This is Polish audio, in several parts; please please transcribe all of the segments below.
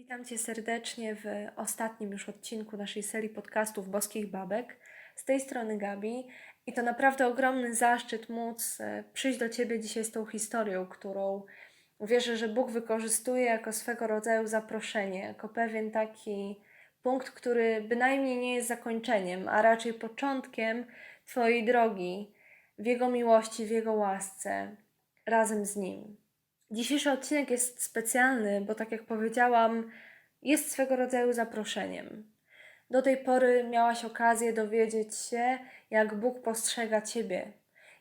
Witam Cię serdecznie w ostatnim już odcinku naszej serii podcastów Boskich Babek. Z tej strony Gabi i to naprawdę ogromny zaszczyt móc e, przyjść do Ciebie dzisiaj z tą historią, którą wierzę, że Bóg wykorzystuje jako swego rodzaju zaproszenie, jako pewien taki punkt, który bynajmniej nie jest zakończeniem, a raczej początkiem Twojej drogi w Jego miłości, w Jego łasce, razem z Nim. Dzisiejszy odcinek jest specjalny, bo tak jak powiedziałam, jest swego rodzaju zaproszeniem. Do tej pory miałaś okazję dowiedzieć się, jak Bóg postrzega Ciebie,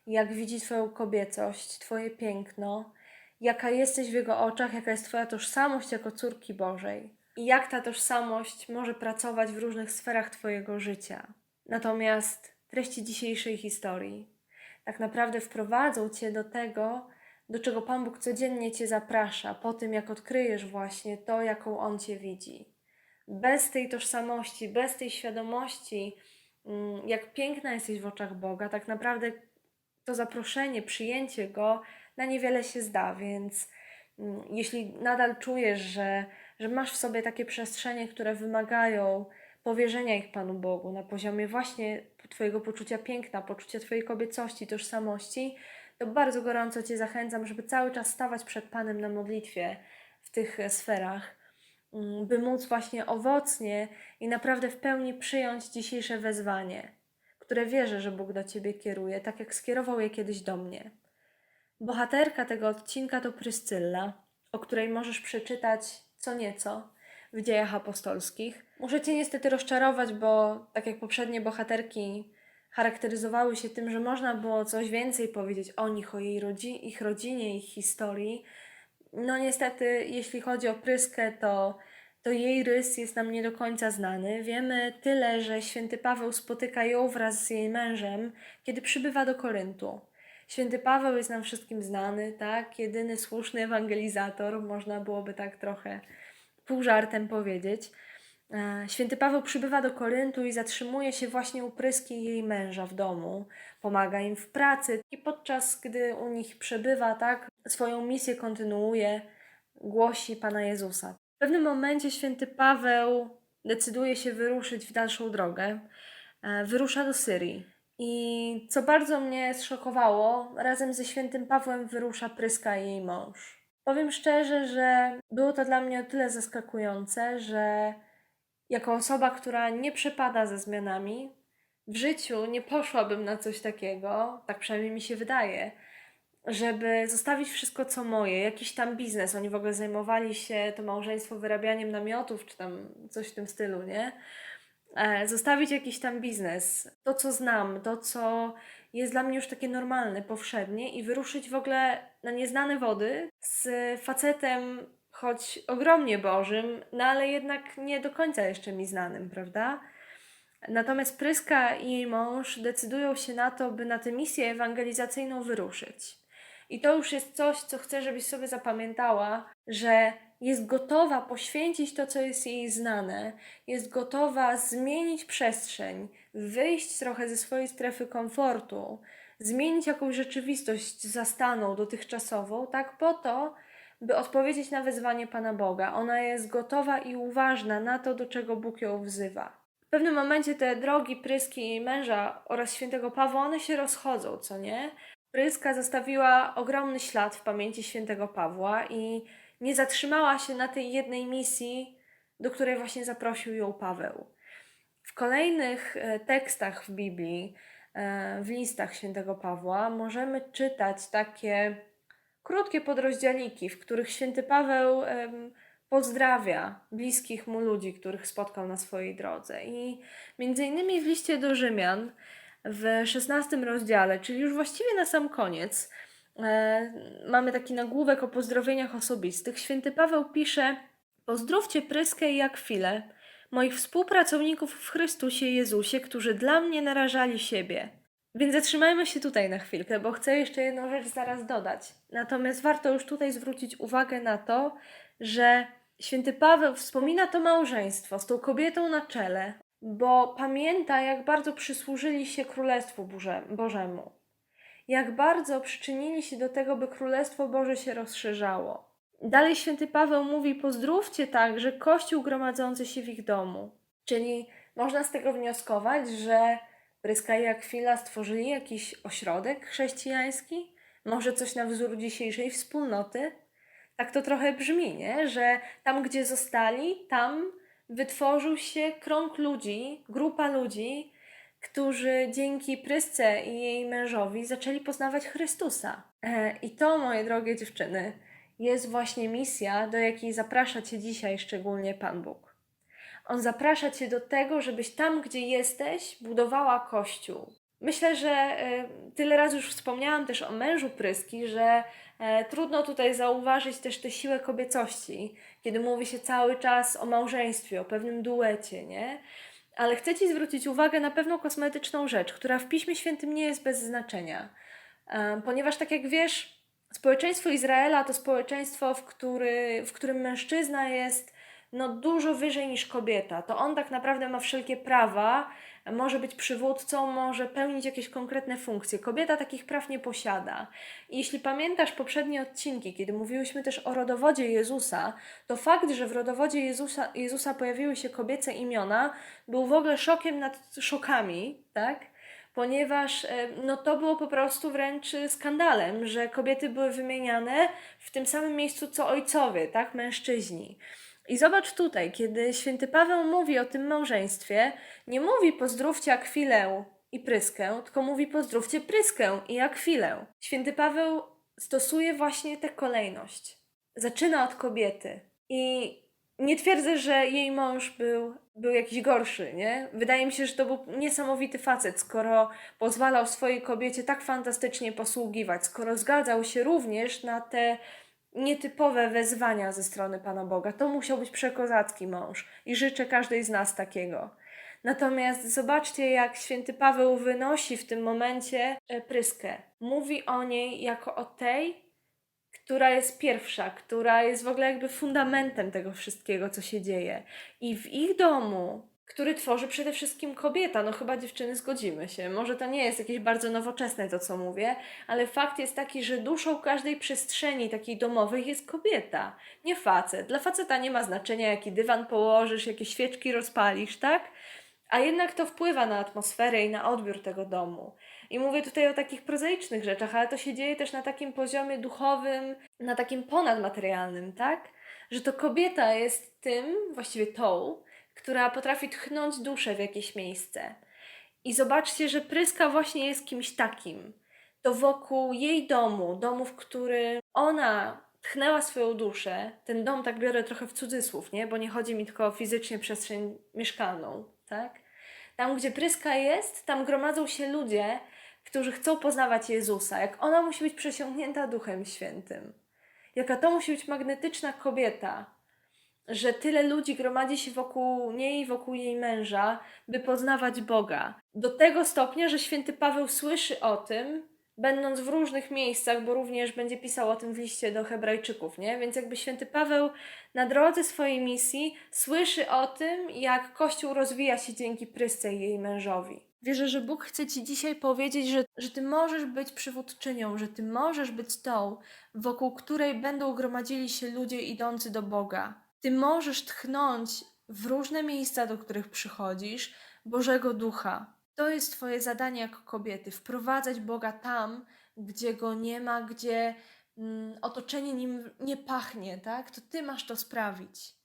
jak widzi Twoją kobiecość, Twoje piękno, jaka jesteś w Jego oczach, jaka jest Twoja tożsamość jako córki Bożej i jak ta tożsamość może pracować w różnych sferach Twojego życia. Natomiast treści dzisiejszej historii tak naprawdę wprowadzą Cię do tego, do czego Pan Bóg codziennie Cię zaprasza, po tym jak odkryjesz właśnie to, jaką On Cię widzi. Bez tej tożsamości, bez tej świadomości, mm, jak piękna jesteś w oczach Boga, tak naprawdę to zaproszenie, przyjęcie Go na niewiele się zda, więc mm, jeśli nadal czujesz, że, że masz w sobie takie przestrzenie, które wymagają powierzenia ich Panu Bogu na poziomie właśnie Twojego poczucia piękna, poczucia Twojej kobiecości, tożsamości, to bardzo gorąco Cię zachęcam, żeby cały czas stawać przed Panem na modlitwie w tych e, sferach, mm, by móc właśnie owocnie i naprawdę w pełni przyjąć dzisiejsze wezwanie, które wierzę, że Bóg do Ciebie kieruje, tak jak skierował je kiedyś do mnie. Bohaterka tego odcinka to Pryscylla, o której możesz przeczytać co nieco w dziejach apostolskich. Muszę Cię niestety rozczarować, bo tak jak poprzednie bohaterki charakteryzowały się tym, że można było coś więcej powiedzieć o nich, o jej rodzi- ich rodzinie, ich historii. No niestety, jeśli chodzi o Pryskę, to, to jej rys jest nam nie do końca znany. Wiemy tyle, że święty Paweł spotyka ją wraz z jej mężem, kiedy przybywa do Koryntu. Święty Paweł jest nam wszystkim znany, tak? Jedyny słuszny ewangelizator, można byłoby tak trochę pół żartem powiedzieć. E, Święty Paweł przybywa do Koryntu i zatrzymuje się właśnie u Pryski jej męża w domu. Pomaga im w pracy i podczas gdy u nich przebywa, tak, swoją misję kontynuuje, głosi Pana Jezusa. W pewnym momencie święty Paweł decyduje się wyruszyć w dalszą drogę. E, Wyrusza do Syrii. I co bardzo mnie zszokowało, razem ze świętym Pawłem wyrusza Pryska i jej mąż. Powiem szczerze, że było to dla mnie o tyle zaskakujące, że jako osoba, która nie przepada za zmianami, w życiu nie poszłabym na coś takiego, tak przynajmniej mi się wydaje, żeby zostawić wszystko co moje, jakiś tam biznes. Oni w ogóle zajmowali się to małżeństwo wyrabianiem namiotów, czy tam coś w tym stylu, nie? E, zostawić jakiś tam biznes, to co znam, to co jest dla mnie już takie normalne, powszednie i wyruszyć w ogóle na nieznane wody z facetem choć ogromnie Bożym, no ale jednak nie do końca jeszcze mi znanym, prawda? Natomiast Pryska i jej mąż decydują się na to, by na tę misję ewangelizacyjną wyruszyć. I to już jest coś, co chcę, żebyś sobie zapamiętała, że jest gotowa poświęcić to, co jest jej znane, jest gotowa zmienić przestrzeń, wyjść trochę ze swojej strefy komfortu, zmienić jakąś rzeczywistość zastaną, dotychczasową, tak po to, by odpowiedzieć na wezwanie Pana Boga. Ona jest gotowa i uważna na to, do czego Bóg ją wzywa. W pewnym momencie te drogi Pryski i jej męża oraz świętego Pawła, one się rozchodzą, co nie? Pryska zostawiła ogromny ślad w pamięci świętego Pawła i nie zatrzymała się na tej jednej misji, do której właśnie zaprosił ją Paweł. W kolejnych e, tekstach w Biblii, e, w listach świętego Pawła, możemy czytać takie krótkie podrozdziałiki, w których święty Paweł pozdrawia bliskich mu ludzi, których spotkał na swojej drodze. I między innymi w liście do Rzymian w 16 rozdziale, czyli już właściwie na sam koniec, e, mamy taki nagłówek o pozdrowieniach osobistych. Święty Paweł pisze: Pozdrówcie Pryskę i Akwilę, moich współpracowników w Chrystusie Jezusie, którzy dla mnie narażali siebie. Więc zatrzymajmy się tutaj na chwilkę, bo chcę jeszcze jedną rzecz zaraz dodać. Natomiast warto już tutaj zwrócić uwagę na to, że święty Paweł wspomina to małżeństwo z tą kobietą na czele, bo pamięta, jak bardzo przysłużyli się Królestwu Boże- Bożemu. Jak bardzo przyczynili się do tego, by Królestwo Boże się rozszerzało. Dalej święty Paweł mówi: Pozdrówcie także Kościół gromadzący się w ich domu. Czyli można z tego wnioskować, że Pryska i Akwila stworzyli jakiś ośrodek chrześcijański, może coś na wzór dzisiejszej wspólnoty. Tak to trochę brzmi, nie? Że tam, gdzie zostali, tam wytworzył się krąg ludzi, grupa ludzi, którzy dzięki Prysce i jej mężowi zaczęli poznawać Chrystusa. E, I to, moje drogie dziewczyny, jest właśnie misja, do jakiej zaprasza Cię dzisiaj szczególnie Pan Bóg. On zaprasza Cię do tego, żebyś tam, gdzie jesteś, budowała Kościół. Myślę, że e, tyle razy już wspomniałam też o mężu Pryski, że e, trudno tutaj zauważyć też tę siłę kobiecości, kiedy mówi się cały czas o małżeństwie, o pewnym duecie, nie? Ale chcę Ci zwrócić uwagę na pewną kosmetyczną rzecz, która w Piśmie Świętym nie jest bez znaczenia. E, ponieważ, tak jak wiesz, społeczeństwo Izraela to społeczeństwo, w, który, w którym mężczyzna jest no, dużo wyżej niż kobieta. To on tak naprawdę ma wszelkie prawa, może być przywódcą, może pełnić jakieś konkretne funkcje. Kobieta takich praw nie posiada. I jeśli pamiętasz poprzednie odcinki, kiedy mówiłyśmy też o rodowodzie Jezusa, to fakt, że w rodowodzie Jezusa, Jezusa pojawiły się kobiece imiona, był w ogóle szokiem nad szokami, tak? ponieważ e, no, to było po prostu wręcz skandalem, że kobiety były wymieniane w tym samym miejscu co ojcowie, tak, mężczyźni. I zobacz tutaj, kiedy święty Paweł mówi o tym małżeństwie, nie mówi pozdrówcie Akwilę i Pryskę, tylko mówi pozdrówcie Pryskę i Akwilę. Święty Paweł stosuje właśnie tę kolejność. Zaczyna od kobiety i nie twierdzę, że jej mąż był, był jakiś gorszy, nie? Wydaje mi się, że to był niesamowity facet, skoro pozwalał swojej kobiecie tak fantastycznie posługiwać, skoro zgadzał się również na te nietypowe wezwania ze strony Pana Boga. To musiał być przekozacki mąż i życzę każdej z nas takiego. Natomiast zobaczcie, jak święty Paweł wynosi w tym momencie e, pryskę. Mówi o niej jako o tej, która jest pierwsza, która jest w ogóle jakby fundamentem tego wszystkiego, co się dzieje. I w ich domu, który tworzy przede wszystkim kobieta, no chyba dziewczyny zgodzimy się. Może to nie jest jakieś bardzo nowoczesne to, co mówię, ale fakt jest taki, że duszą każdej przestrzeni takiej domowej jest kobieta, nie facet. Dla faceta nie ma znaczenia, jaki dywan położysz, jakie świeczki rozpalisz, tak? A jednak to wpływa na atmosferę i na odbiór tego domu. I mówię tutaj o takich prozaicznych rzeczach, ale to się dzieje też na takim poziomie duchowym, na takim ponadmaterialnym, tak? Że to kobieta jest tym, właściwie tą, która potrafi tchnąć duszę w jakieś miejsce. I zobaczcie, że Pryska właśnie jest kimś takim. To wokół jej domu, domu, w który ona tchnęła swoją duszę, ten dom tak biorę trochę w cudzysłów, nie? Bo nie chodzi mi tylko o fizycznie przestrzeń mieszkalną, tak? Tam, gdzie Pryska jest, tam gromadzą się ludzie, którzy chcą poznawać Jezusa. Jak ona musi być przesiąknięta Duchem Świętym. Jaka to musi być magnetyczna kobieta, że tyle ludzi gromadzi się wokół niej, wokół jej męża, by poznawać Boga. Do tego stopnia, że święty Paweł słyszy o tym, będąc w różnych miejscach, bo również będzie pisał o tym w liście do Hebrajczyków, nie? Więc jakby święty Paweł na drodze swojej misji słyszy o tym, jak Kościół rozwija się dzięki Prysce i jej mężowi. Wierzę, że Bóg chce Ci dzisiaj powiedzieć, że, że Ty możesz być przywódczynią, że Ty możesz być tą, wokół której będą gromadzili się ludzie idący do Boga. Ty możesz tchnąć w różne miejsca, do których przychodzisz, Bożego Ducha. To jest Twoje zadanie jako kobiety wprowadzać Boga tam, gdzie go nie ma, gdzie mm, otoczenie nim nie pachnie, tak? To Ty masz to sprawić.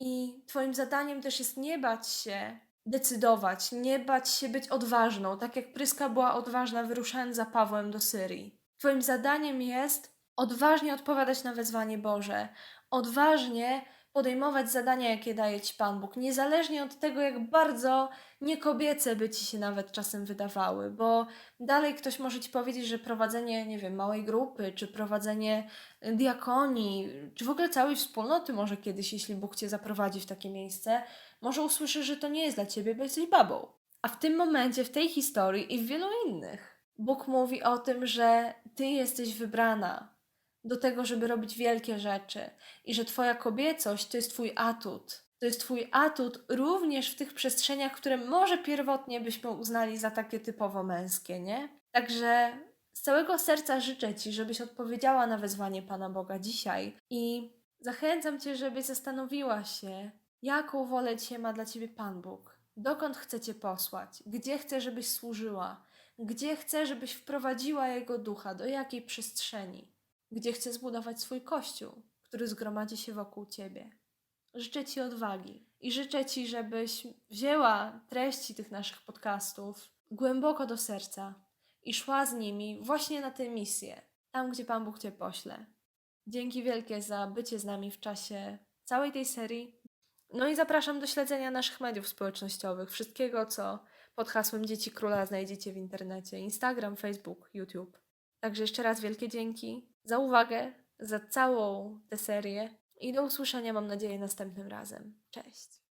I Twoim zadaniem też jest nie bać się decydować, nie bać się być odważną, tak jak Pryska była odważna wyruszając za Pawłem do Syrii. Twoim zadaniem jest odważnie odpowiadać na wezwanie Boże, odważnie podejmować zadania, jakie daje Ci Pan Bóg, niezależnie od tego, jak bardzo niekobiece by Ci się nawet czasem wydawały, bo dalej ktoś może Ci powiedzieć, że prowadzenie, nie wiem, małej grupy, czy prowadzenie diakonii, czy w ogóle całej wspólnoty może kiedyś, jeśli Bóg Cię zaprowadzi w takie miejsce, może usłyszysz, że to nie jest dla Ciebie, bo jesteś babą. A w tym momencie, w tej historii i w wielu innych, Bóg mówi o tym, że Ty jesteś wybrana, do tego, żeby robić wielkie rzeczy i że Twoja kobiecość to jest Twój atut. To jest Twój atut również w tych przestrzeniach, które może pierwotnie byśmy uznali za takie typowo męskie, nie? Także Z całego serca życzę Ci, żebyś odpowiedziała na wezwanie Pana Boga dzisiaj i zachęcam Cię, żebyś zastanowiła się, jaką wolę dzisiaj ma dla Ciebie Pan Bóg. Dokąd chce Cię posłać? Gdzie chce, żebyś służyła? Gdzie chce, żebyś wprowadziła Jego ducha? Do jakiej przestrzeni? Gdzie chce zbudować swój kościół, który zgromadzi się wokół Ciebie? Życzę Ci odwagi i życzę Ci, żebyś wzięła treści tych naszych podcastów głęboko do serca i szła z nimi właśnie na tę misję, tam gdzie Pan Bóg Cię pośle. Dzięki wielkie za bycie z nami w czasie całej tej serii. No i zapraszam do śledzenia naszych mediów społecznościowych, wszystkiego, co pod hasłem Dzieci Króla znajdziecie w internecie: Instagram, Facebook, YouTube. Także jeszcze raz wielkie dzięki za uwagę, za całą tę serię i do usłyszenia, mam nadzieję, następnym razem. Cześć!